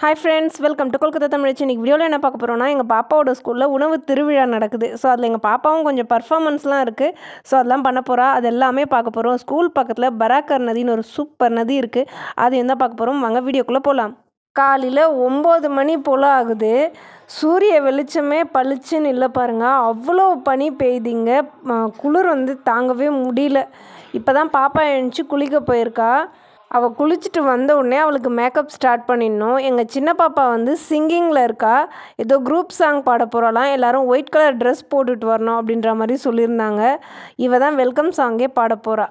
Hi friends welcome to Kolkata Tamil இன்றைக்கி வீடியோவில் என்ன பார்க்க போகிறோம்னா எங்கள் பாப்பாவோட ஸ்கூலில் உணவு திருவிழா நடக்குது. ஸோ அதில் எங்கள் பாப்பாவும் கொஞ்சம் பர்ஃபாமன்ஸ்லாம் இருக்குது ஸோ அதெல்லாம் பண்ண போகிறா அது எல்லாமே பார்க்க போகிறோம் ஸ்கூல் பக்கத்தில் பராக்கர் நதின்னு ஒரு சூப்பர் நதி இருக்குது அது என்ன பார்க்க போகிறோம் வாங்க வீடியோக்குள்ளே போகலாம் காலையில் ஒம்பது மணி போல் ஆகுது. சூரிய வெளிச்சமே பளிச்சுன்னு இல்லை பாருங்கள் அவ்வளோ பனி பெய்திங்க. குளிர் வந்து தாங்கவே முடியல. இப்போ தான் பாப்பா எழுந்துச்சி குளிக்க போயிருக்கா. அவள் குளிச்சுட்டு வந்த உடனே அவளுக்கு மேக்கப் ஸ்டார்ட் பண்ணிடணும். எங்கள் சின்ன பாப்பா வந்து சிங்கிங்கில் இருக்கா. ஏதோ குரூப் சாங் பாட போகிறாளாம் எல்லோரும் ஒயிட் கலர் ட்ரெஸ் போட்டுட்டு வரணும் அப்படின்ற மாதிரி சொல்லியிருந்தாங்க. இவ தான் வெல்கம் சாங்கே பாட போகிறா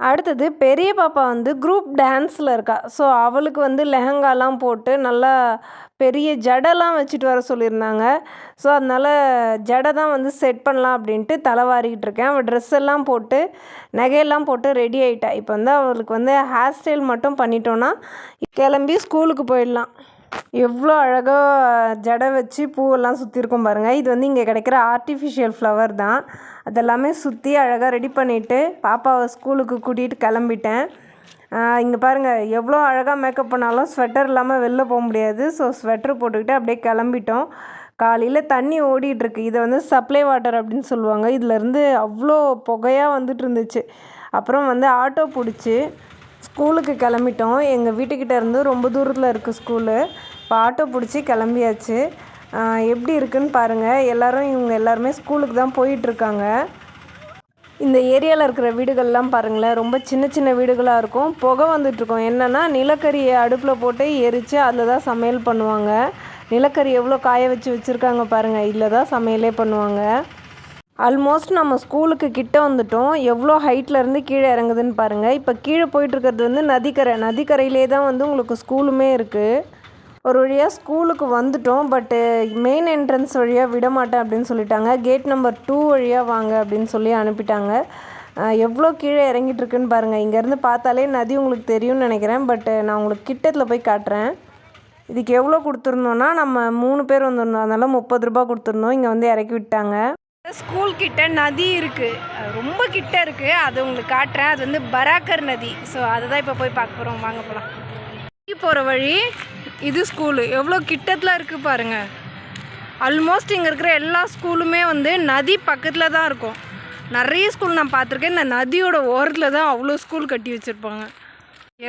அடுத்தது பெரிய பாப்பா வந்து குரூப் டான்ஸில் இருக்கா. ஸோ அவளுக்கு வந்து லெஹங்காலாம் போட்டு நல்லா பெரிய ஜடைலாம் வச்சுட்டு வர சொல்லியிருந்தாங்க. ஸோ அதனால் ஜடை தான் வந்து செட் பண்ணலாம் அப்படின்ட்டு தலைவாரிக்கிட்டு இருக்கேன். அவள் ட்ரெஸ் எல்லாம் போட்டு நகையெல்லாம் போட்டு ரெடி ஆகிட்டா இப்போ வந்து அவளுக்கு வந்து ஹேர் ஸ்டைல் மட்டும் பண்ணிட்டோன்னா கிளம்பி ஸ்கூலுக்கு போயிடலாம். எவ்வளோ அழகாக ஜடை வச்சு பூவெல்லாம் சுற்றிருக்கும் பாருங்கள் இது வந்து இங்கே கிடைக்கிற ஆர்டிஃபிஷியல் ஃப்ளவர் தான். அதெல்லாமே சுற்றி அழகாக ரெடி பண்ணிவிட்டு பாப்பாவை ஸ்கூலுக்கு கூட்டிகிட்டு கிளம்பிட்டேன். இங்கே பாருங்கள் எவ்வளோ அழகாக மேக்கப் பண்ணாலும் ஸ்வெட்டர் இல்லாமல் வெளில போக முடியாது. ஸோ ஸ்வெட்டர் போட்டுக்கிட்டு அப்படியே கிளம்பிட்டோம். காலையில் தண்ணி ஓடிட்டுருக்கு இதை வந்து சப்ளை வாட்டர் அப்படின்னு சொல்லுவாங்க. இதுலேருந்து அவ்வளோ புகையாக வந்துட்டு இருந்துச்சு. அப்புறம் வந்து ஆட்டோ பிடிச்சி. ஸ்கூலுக்கு கிளம்பிட்டோம். எங்கள் வீட்டுக்கிட்ட இருந்து ரொம்ப தூரத்தில் இருக்குது ஸ்கூலு. இப்போ ஆட்டோ பிடிச்சி கிளம்பியாச்சு. எப்படி இருக்குன்னு பாருங்கள் எல்லோரும் இவங்க எல்லாருமே ஸ்கூலுக்கு தான் போயிட்டுருக்காங்க. இந்த ஏரியாவில் இருக்கிற வீடுகள்லாம் பாருங்களேன். ரொம்ப சின்ன சின்ன வீடுகளாக இருக்கும். புகை வந்துட்டுருக்கோம் என்னென்னா நிலக்கரியை அடுப்பில் போட்டு எரித்து அதில் தான் சமையல் பண்ணுவாங்க. நிலக்கரி எவ்வளோ காய வச்சு வச்சுருக்காங்க பாருங்கள் இதில் தான் சமையலே பண்ணுவாங்க. ஆல்மோஸ்ட் நம்ம ஸ்கூலுக்கு கிட்ட வந்துட்டோம். எவ்வளோ ஹைட்லேருந்து கீழே இறங்குதுன்னு பாருங்கள் இப்போ கீழே போயிட்டு இருக்கிறது வந்து நதிக்கரை. நதிக்கரையிலே தான் வந்து உங்களுக்கு ஸ்கூலுமே இருக்குது ஒரு வழியாக ஸ்கூலுக்கு வந்துட்டோம். பட்டு மெயின் என்ட்ரன்ஸ் வழியாக விட மாட்டேன் அப்படின்னு சொல்லிட்டாங்க. கேட் நம்பர் டூ வழியாக வாங்க அப்படின்னு சொல்லி அனுப்பிட்டாங்க. எவ்வளோ கீழே இறங்கிட்டுருக்குன்னு பாருங்கள் இங்கேருந்து பார்த்தாலே நதி உங்களுக்கு தெரியும்னு நினைக்கிறேன். பட்டு நான் உங்களுக்கு கிட்டத்தில் போய் காட்டுறேன். இதுக்கு எவ்வளோ கொடுத்துருந்தோன்னா நம்ம மூணு பேர் வந்திருந்தோம். அதனால் முப்பது ரூபா கொடுத்துருந்தோம். இங்கே வந்து இறக்கி விட்டாங்க. ஸ்கூல் கிட்ட நதி இருக்குது ரொம்ப கிட்ட இருக்குது அது உங்களுக்கு காட்டுறேன். அது வந்து பராக்கர் நதி. ஸோ அதை தான் இப்போ போய் பார்க்க போகிறோம் வாங்க போகலாம் போகிற வழி இது ஸ்கூலு எவ்வளோ கிட்டத்தில் இருக்குது பாருங்கள் ஆல்மோஸ்ட் இங்கே இருக்கிற எல்லா ஸ்கூலுமே வந்து நதி பக்கத்தில் தான் இருக்கும். நிறைய ஸ்கூல் நான் பார்த்துருக்கேன். இந்த நதியோட ஓரத்தில் தான் அவ்வளோ ஸ்கூல் கட்டி வச்சுருப்பாங்க.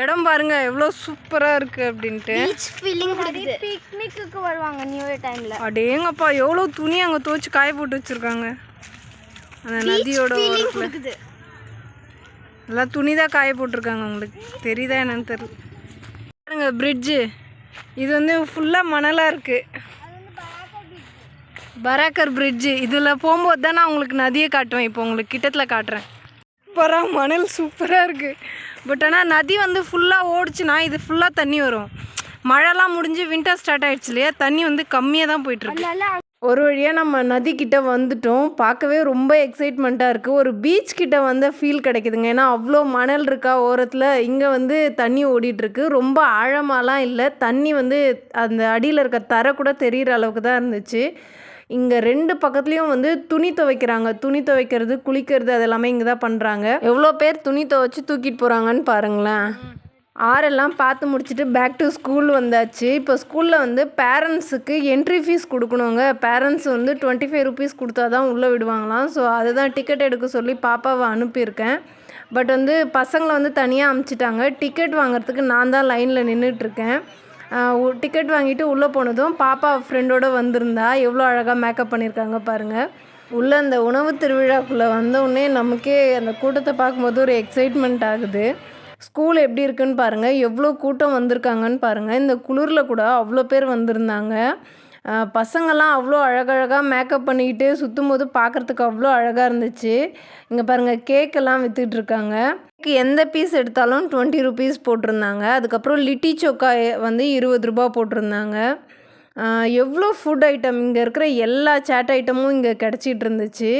இடம் பாருங்க எவ்வளோ சூப்பராக இருக்குது அப்படின்ட்டு. ஃபீலிங் கொடுக்குது. பிக்னிக்கு வருவாங்க நியூ இயர் டைம்ல அடேங்கப்பா எவ்வளோ துணி அங்கே துவைச்சு காய போட்டு வச்சுருக்காங்க. அந்த நதியோட ஓரத்தில். எல்லாம் துணி தான் காய போட்டிருக்காங்க உங்களுக்கு. தெரியுதா என்னன்னு தெரியல பாருங்க பிரிட்ஜு இது வந்து ஃபுல்லாக மணலாக இருக்குது பராக்கர் பிரிட்ஜு இதில் போகும்போது தான் நான் உங்களுக்கு நதியை காட்டுவேன். இப்போ உங்களுக்கு கிட்டத்தில் காட்டுறேன். சூப்பராக மணல் சூப்பராக இருக்குது பட் ஆனால் நதி வந்து ஃபுல்லாக ஓடிச்சுன்னா இது ஃபுல்லாக தண்ணி வரும். மழைலாம் முடிஞ்சு வின்டர் ஸ்டார்ட் ஆயிடுச்சு இல்லையா? தண்ணி வந்து கம்மியாக தான் போயிட்டுருக்கு. ஒரு வழியாக நம்ம நதி கிட்ட வந்துட்டோம். பார்க்கவே ரொம்ப எக்ஸைட்மெண்ட்டாக இருக்குது ஒரு பீச் கிட்ட வந்த ஃபீல் கிடைக்குதுங்க. ஏன்னா அவ்வளோ மணல் இருக்கா ஓரத்தில். இங்கே வந்து தண்ணி ஓடிட்டு இருக்கு ரொம்ப ஆழமாலாம் இல்லை. தண்ணி வந்து அந்த அடியில் இருக்க தரை கூட தெரிகிற அளவுக்கு தான் இருந்துச்சு. இங்கே ரெண்டு பக்கத்துலேயும் வந்து துணி துவைக்கிறாங்க. துணி துவைக்கிறது குளிக்கிறது அதெல்லாமே இங்கே தான் பண்ணுறாங்க எவ்வளோ பேர் துணி துவைச்சி தூக்கிட்டு போகிறாங்கன்னு பாருங்களேன். ஆறெல்லாம் பார்த்து முடிச்சுட்டு பேக் டு ஸ்கூல் வந்தாச்சு. இப்போ ஸ்கூலில் வந்து பேரண்ட்ஸுக்கு என்ட்ரி ஃபீஸ் கொடுக்கணுங்க. பேரண்ட்ஸ் வந்து டுவெண்ட்டி ஃபைவ் ருபீஸ் கொடுத்தா தான் உள்ளே விடுவாங்களாம். ஸோ அதுதான் டிக்கெட் எடுக்க சொல்லி பாப்பாவை அனுப்பியிருக்கேன். பட் வந்து பசங்களை வந்து தனியாக அமுச்சிட்டாங்க. டிக்கெட் வாங்குறதுக்கு நான் தான் லைனில் நின்றுட்டுருக்கேன் டிக்கெட் வாங்கிட்டு உள்ளே போனதும் பாப்பா ஃப்ரெண்டோட வந்திருந்தா. எவ்வளோ அழகாக மேக்கப் பண்ணியிருக்காங்க பாருங்கள் உள்ளே அந்த உணவு திருவிழாக்குள்ளே வந்தோடனே நமக்கே அந்த கூட்டத்தை பார்க்கும்போது ஒரு எக்ஸைட்மெண்ட் ஆகுது. ஸ்கூல் எப்படி இருக்குன்னு பாருங்கள் எவ்வளோ கூட்டம் வந்திருக்காங்கன்னு பாருங்கள் இந்த குளிரில் கூட அவ்வளோ பேர் வந்திருந்தாங்க. பசங்கள்லாம் பசங்கெல்லாம் அவ்வளோ அழகழகாக மேக்கப் பண்ணிக்கிட்டு சுற்றும் போது பார்க்குறதுக்கு அவ்வளோ அழகாக இருந்துச்சு. இங்கே பாருங்கள் கேக்கெல்லாம் விற்றுட்ருக்காங்க எந்த பீஸ் எடுத்தாலும் டுவெண்ட்டி ருபீஸ் போட்டிருந்தாங்க. அதுக்கப்புறம் லிட்டி சோக்கா வந்து இருபது ரூபா போட்டிருந்தாங்க. எவ்வளோ ஃபுட் ஐட்டம் இங்கே இருக்கிற எல்லா சேட் ஐட்டமும் இங்கே கிடச்சிட்டு இருந்துச்சு.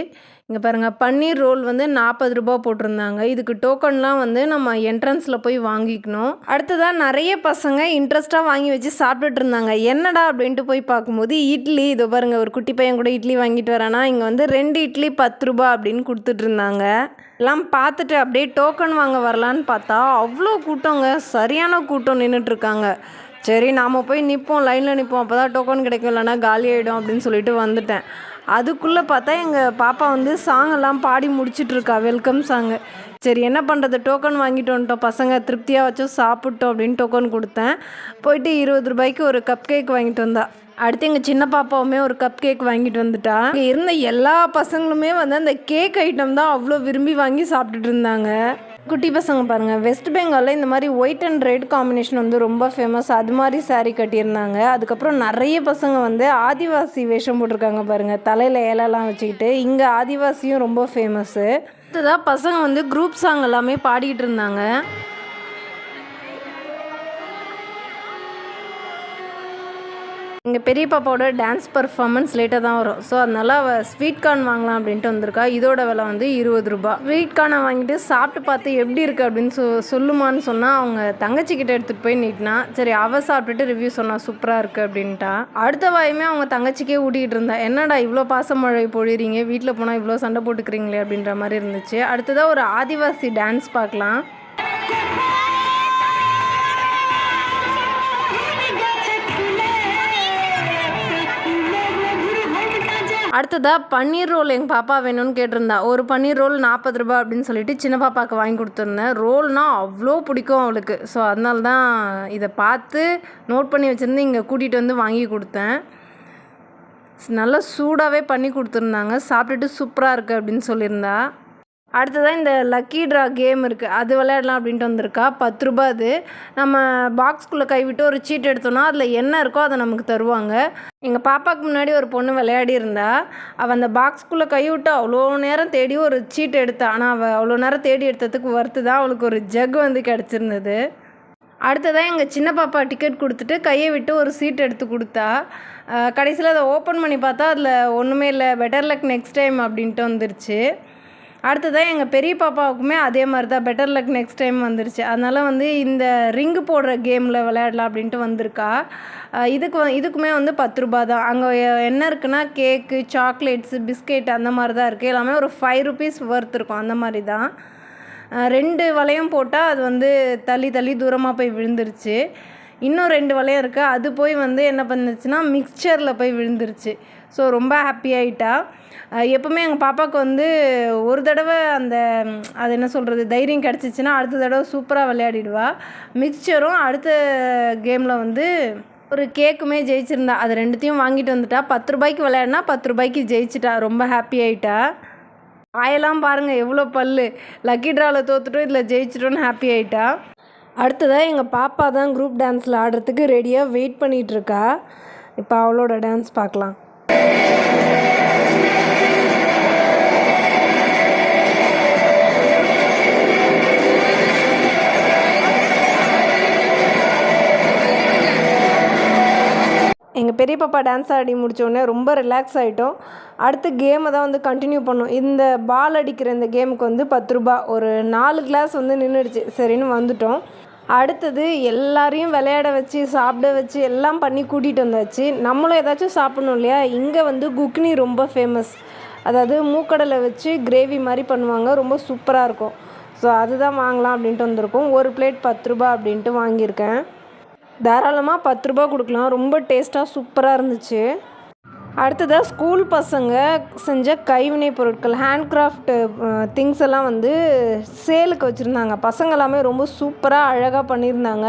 இங்கே பாருங்கள் பன்னீர் ரோல் வந்து நாற்பது ரூபா போட்டிருந்தாங்க. இதுக்கு டோக்கன்லாம் வந்து நம்ம என்ட்ரன்ஸில் போய் வாங்கிக்கணும். அடுத்ததாக நிறைய பசங்க இன்ட்ரெஸ்ட்டாக வாங்கி வச்சு சாப்பிட்டுட்டு இருந்தாங்க. என்னடா அப்படின்ட்டு போய் பார்க்கும்போது இட்லி இதோ பாருங்கள் ஒரு குட்டி பையன் கூட இட்லி வாங்கிட்டு வரானா இங்கே வந்து ரெண்டு இட்லி பத்து ரூபா அப்படின்னு கொடுத்துட்டு இருந்தாங்க. எல்லாம் பார்த்துட்டு அப்படியே டோக்கன் வாங்க வரலான்னு பார்த்தா அவ்வளோ கூட்டங்க சரியான கூட்டம் நின்றுட்டுருக்காங்க சரி நாம் போய் நிற்போம் லைனில் நிற்போம் அப்போ தான் டோக்கன் கிடைக்கும் இல்லைன்னா காலி ஆகிடும் அப்படின்னு சொல்லிட்டு வந்துட்டேன். அதுக்குள்ளே பார்த்தா எங்கள் பாப்பா வந்து சாங்கெல்லாம் பாடி முடிச்சிட்ருக்கா வெல்கம் சாங்கு சரி என்ன பண்ணுறது டோக்கன் வாங்கிட்டு வந்துட்டோம். பசங்க திருப்தியாக வச்சும் சாப்பிட்டோம் அப்படின்னு டோக்கன் கொடுத்தேன். போயிட்டு இருபது ரூபாய்க்கு ஒரு கப் கேக் வாங்கிட்டு வந்தா. அடுத்து எங்கள் சின்ன பாப்பாவுமே ஒரு கப் கேக் வாங்கிட்டு வந்துட்டா. இங்கே இருந்த எல்லா பசங்களுமே வந்து அந்த கேக் ஐட்டம் தான் அவ்வளோ விரும்பி வாங்கி சாப்பிட்டுட்டு இருந்தாங்க. குட்டி பசங்க பாருங்கள் வெஸ்ட் பெங்காலில் இந்த மாதிரி ஒயிட் அண்ட் ரெட் காம்பினேஷன் வந்து ரொம்ப ஃபேமஸ் அது மாதிரி சாரீ கட்டியிருந்தாங்க. அதுக்கப்புறம் நிறைய பசங்க வந்து ஆதிவாசி வேஷம் போட்டிருக்காங்க பாருங்கள் தலையில் ஏலெல்லாம் வச்சுக்கிட்டு இங்கே ஆதிவாசியும் ரொம்ப ஃபேமஸ்ஸு அடுத்ததாக பசங்க வந்து குரூப் சாங் எல்லாமே பாடிக்கிட்டு இருந்தாங்க. எங்கள் பெரிய பாப்பாவோட டான்ஸ் பர்ஃபார்மன்ஸ் லேட்டாக தான் வரும். ஸோ அதனால் அவள் ஸ்வீட் கார்ன் வாங்கலாம் அப்படின்ட்டு வந்திருக்கா. இதோட விலை வந்து இருபது ரூபா. ஸ்வீட் கார்னை வாங்கிட்டு சாப்பிட்டு பார்த்து எப்படி இருக்குது அப்படின்னு சொ சொல்லுமான்னு சொன்னால் அவங்க தங்கச்சி கிட்ட எடுத்துகிட்டு போய் நீட்டினா சரி அவள் சாப்பிட்டுட்டு ரிவ்யூ சொன்னா சூப்பராக இருக்குது அப்படின்ட்டா. அடுத்த வாயுமே அவங்க தங்கச்சிக்கே ஊட்டிகிட்டு இருந்தா. என்னடா இவ்வளோ பாசமழை பொழிறீங்க வீட்டில் போனால் இவ்வளோ சண்டை போட்டுக்கிறீங்களே அப்படின்ற மாதிரி இருந்துச்சு. அடுத்ததாக ஒரு ஆதிவாசி டான்ஸ் பார்க்கலாம். அடுத்ததாக பன்னீர் ரோல் எங்கள் பாப்பா வேணும்னு கேட்டிருந்தா. ஒரு பன்னீர் ரோல் நாற்பது ரூபாய் அப்படின்னு சொல்லிட்டு சின்ன பாப்பாவுக்கு வாங்கி கொடுத்துருந்தேன். ரோல்னால் அவ்வளோ பிடிக்கும் அவளுக்கு. ஸோ அதனால தான் இதை பார்த்து நோட் பண்ணி வச்சுருந்து இங்கே கூட்டிகிட்டு வந்து வாங்கி கொடுத்தேன். நல்லா சூடாகவே பண்ணி கொடுத்துருந்தாங்க. சாப்பிட்டுட்டு சூப்பராக இருக்குது அப்படின்னு சொல்லியிருந்தா. அடுத்ததாக இந்த லக்கி ட்ரா கேம் இருக்குது அது விளையாடலாம் அப்படின்ட்டு வந்திருக்கா. பத்து ரூபா அது. நம்ம பாக்ஸ்குள்ளே கைவிட்டு ஒரு சீட் எடுத்தோன்னா அதில் என்ன இருக்கோ அதை நமக்கு தருவாங்க. எங்கள் பாப்பாவுக்கு முன்னாடி ஒரு பொண்ணு விளையாடி இருந்தா அவள் அந்த பாக்ஸ்குள்ளே கை விட்டு அவ்வளோ நேரம் தேடி ஒரு சீட் எடுத்தா ஆனால் அவள் அவ்வளோ நேரம் தேடி எடுத்ததுக்கு ஒர்த்து தான். அவளுக்கு ஒரு ஜக் வந்து கிடச்சிருந்தது. அடுத்ததாக எங்கள் சின்ன பாப்பா டிக்கெட் கொடுத்துட்டு கையை விட்டு ஒரு சீட் எடுத்து கொடுத்தா கடைசியில் அதை ஓப்பன் பண்ணி பார்த்தா அதில் ஒன்றுமே இல்லை. பெட்டர் லக் நெக்ஸ்ட் டைம் அப்படின்ட்டு வந்துருச்சு. அடுத்ததாக எங்கள் பெரிய பாப்பாவுக்குமே அதே மாதிரி தான் பெட்டர் லக் நெக்ஸ்ட் டைம் வந்துருச்சு. அதனால் வந்து இந்த ரிங்கு போடுற கேமில் விளையாடலாம் அப்படின்ட்டு வந்திருக்கா. இதுக்கு இதுக்குமே வந்து பத்து ரூபா தான் அங்கே என்ன இருக்குன்னா கேக்கு சாக்லேட்ஸு பிஸ்கெட் அந்த மாதிரி தான் இருக்குது எல்லாமே ஒரு ஃபைவ் ருபீஸ் ஒர்த் இருக்கும். அந்த மாதிரி தான் ரெண்டு வளையம் போட்டால் அது வந்து தள்ளி தள்ளி தூரமாக போய் விழுந்துருச்சு. இன்னும் ரெண்டு வளையம் இருக்குது அது போய் வந்து என்ன பண்ணுச்சுன்னா மிக்சரில் போய் விழுந்துருச்சு. ஸோ ரொம்ப ஹாப்பி ஆகிட்டா எப்போவுமே எங்கள் பாப்பாவுக்கு வந்து ஒரு தடவை அந்த அது என்ன சொல்கிறது தைரியம் கிடச்சிச்சின்னா அடுத்த தடவை சூப்பராக விளையாடிடுவா. மிக்சரும் அடுத்த கேமில் வந்து ஒரு கேக்குமே ஜெயிச்சிருந்தா. அது ரெண்டுத்தையும் வாங்கிட்டு வந்துட்டா. பத்து ரூபாய்க்கு விளையாடினா பத்து ரூபாய்க்கு ஜெயிச்சிட்டா. ரொம்ப ஹாப்பி ஆகிட்டா வாயெல்லாம் பாருங்கள் எவ்வளோ பல்லு. லக்கி ட்ராவில் தோத்துட்டோம் இதில் ஜெயிச்சிட்டோன்னு ஹாப்பி ஆகிட்டா அடுத்ததாக எங்கள் பாப்பா தான் குரூப் டான்ஸில் ஆடுறதுக்கு ரெடியாக வெயிட் பண்ணிகிட்ருக்கா இப்போ அவளோட டான்ஸ் பார்க்கலாம். எங்கள் பெரிய பாப்பா டான்ஸ் ஆடி முடித்தோடனே ரொம்ப ரிலாக்ஸ் ஆகிட்டோம் அடுத்து கேமை தான் வந்து கண்டினியூ பண்ணோம். இந்த பால் அடிக்கிற இந்த கேமுக்கு வந்து பத்து ரூபா. ஒரு நாலு கிளாஸ் வந்து நின்றுடுச்சு சரின்னு வந்துட்டோம். அடுத்தது எல்லாரையும் விளையாட வச்சு சாப்பிட வச்சு எல்லாம் பண்ணி கூட்டிகிட்டு வந்தாச்சு. நம்மளும் ஏதாச்சும் சாப்பிடணும் இல்லையா? இங்கே வந்து குக்னி ரொம்ப ஃபேமஸ் அதாவது மூக்கடலை வச்சு கிரேவி மாதிரி பண்ணுவாங்க. ரொம்ப சூப்பராக இருக்கும். ஸோ அதுதான் வாங்கலாம் அப்படின்ட்டு வந்திருக்கோம். ஒரு பிளேட் பத்து ரூபா அப்படின்ட்டு வாங்கியிருக்கேன். தாராளமாக பத்து ரூபா கொடுக்கலாம். ரொம்ப டேஸ்ட்டாக சூப்பராக இருந்துச்சு. அடுத்ததாக ஸ்கூல் பசங்க செஞ்ச கைவினை பொருட்கள் ஹேண்ட்கிராஃப்ட் திங்ஸ் எல்லாம் வந்து சேலுக்கு வச்சுருந்தாங்க. பசங்க எல்லாமே ரொம்ப சூப்பராக அழகாக பண்ணியிருந்தாங்க.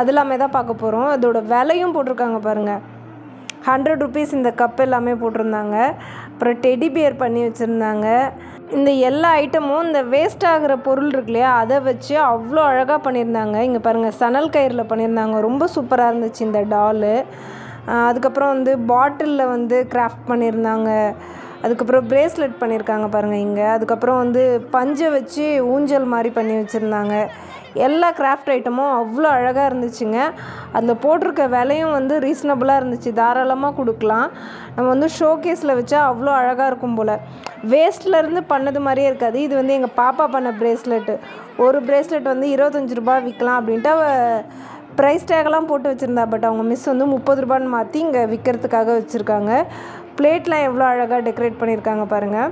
அது எல்லாமே தான் பார்க்க போகிறோம் அதோட விலையும் போட்டிருக்காங்க பாருங்கள் ஹண்ட்ரட் ருபீஸ் இந்த கப் எல்லாமே போட்டிருந்தாங்க. அப்புறம் டெடி பியர் பண்ணி வச்சுருந்தாங்க. இந்த எல்லா ஐட்டமும் இந்த வேஸ்ட் ஆகிற பொருள் இருக்கு இல்லையா அதை வச்சு அவ்வளோ அழகாக பண்ணியிருந்தாங்க. இங்கே பாருங்கள் சணல் கயிறில் பண்ணியிருந்தாங்க. ரொம்ப சூப்பராக இருந்துச்சு இந்த டாலு அதுக்கப்புறம் வந்து பாட்டிலில் வந்து கிராஃப்ட் பண்ணியிருந்தாங்க. அதுக்கப்புறம் பிரேஸ்லெட் பண்ணியிருக்காங்க பாருங்கள் இங்கே. அதுக்கப்புறம் வந்து பஞ்சை வச்சு ஊஞ்சல் மாதிரி பண்ணி வச்சுருந்தாங்க. எல்லா கிராஃப்ட் ஐட்டமும் அவ்வளோ அழகாக இருந்துச்சுங்க. அதில் போட்டிருக்க விலையும் வந்து ரீசனபுளாக இருந்துச்சு. தாராளமாக கொடுக்கலாம். நம்ம வந்து ஷோகேஸில் வச்சா அவ்வளோ அழகாக இருக்கும் போல். வேஸ்ட்லேருந்து பண்ணது மாதிரியே இருக்காது. இது வந்து எங்கள் பாப்பா பண்ண ப்ரேஸ்லெட்டு ஒரு ப்ரேஸ்லெட் வந்து இருபத்தஞ்சி ரூபாய் விற்கலாம் அப்படின்ட்டு ப்ரைஸ் டேக்லாம் போட்டு வச்சுருந்தா. பட் அவங்க மிஸ் வந்து முப்பது ரூபான்னு மாற்றி இங்கே விற்கிறதுக்காக வச்சுருக்காங்க. பிளேட்லாம் எவ்வளோ அழகாக டெக்கரேட் பண்ணியிருக்காங்க பாருங்கள்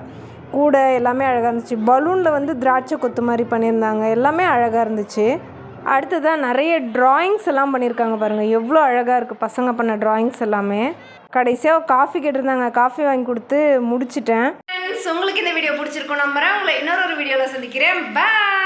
கூடை எல்லாமே அழகாக இருந்துச்சு. பலூனில் வந்து திராட்சை கொத்து மாதிரி பண்ணியிருந்தாங்க. எல்லாமே அழகாக இருந்துச்சு. அடுத்ததாக நிறைய ட்ராயிங்ஸ் எல்லாம் பண்ணியிருக்காங்க பாருங்கள் எவ்வளோ அழகாக இருக்குது பசங்க பண்ண ட்ராயிங்ஸ் எல்லாமே. கடைசியாக காஃபி கேட்டிருந்தாங்க. காஃபி வாங்கி கொடுத்து முடிச்சிட்டேன். உங்களுக்கு இந்த வீடியோ பிடிச்சிருக்கோம் நம்புறேன். உங்களை இன்னொரு ஒரு வீடியோவில் சந்திக்கிறேன். பாய்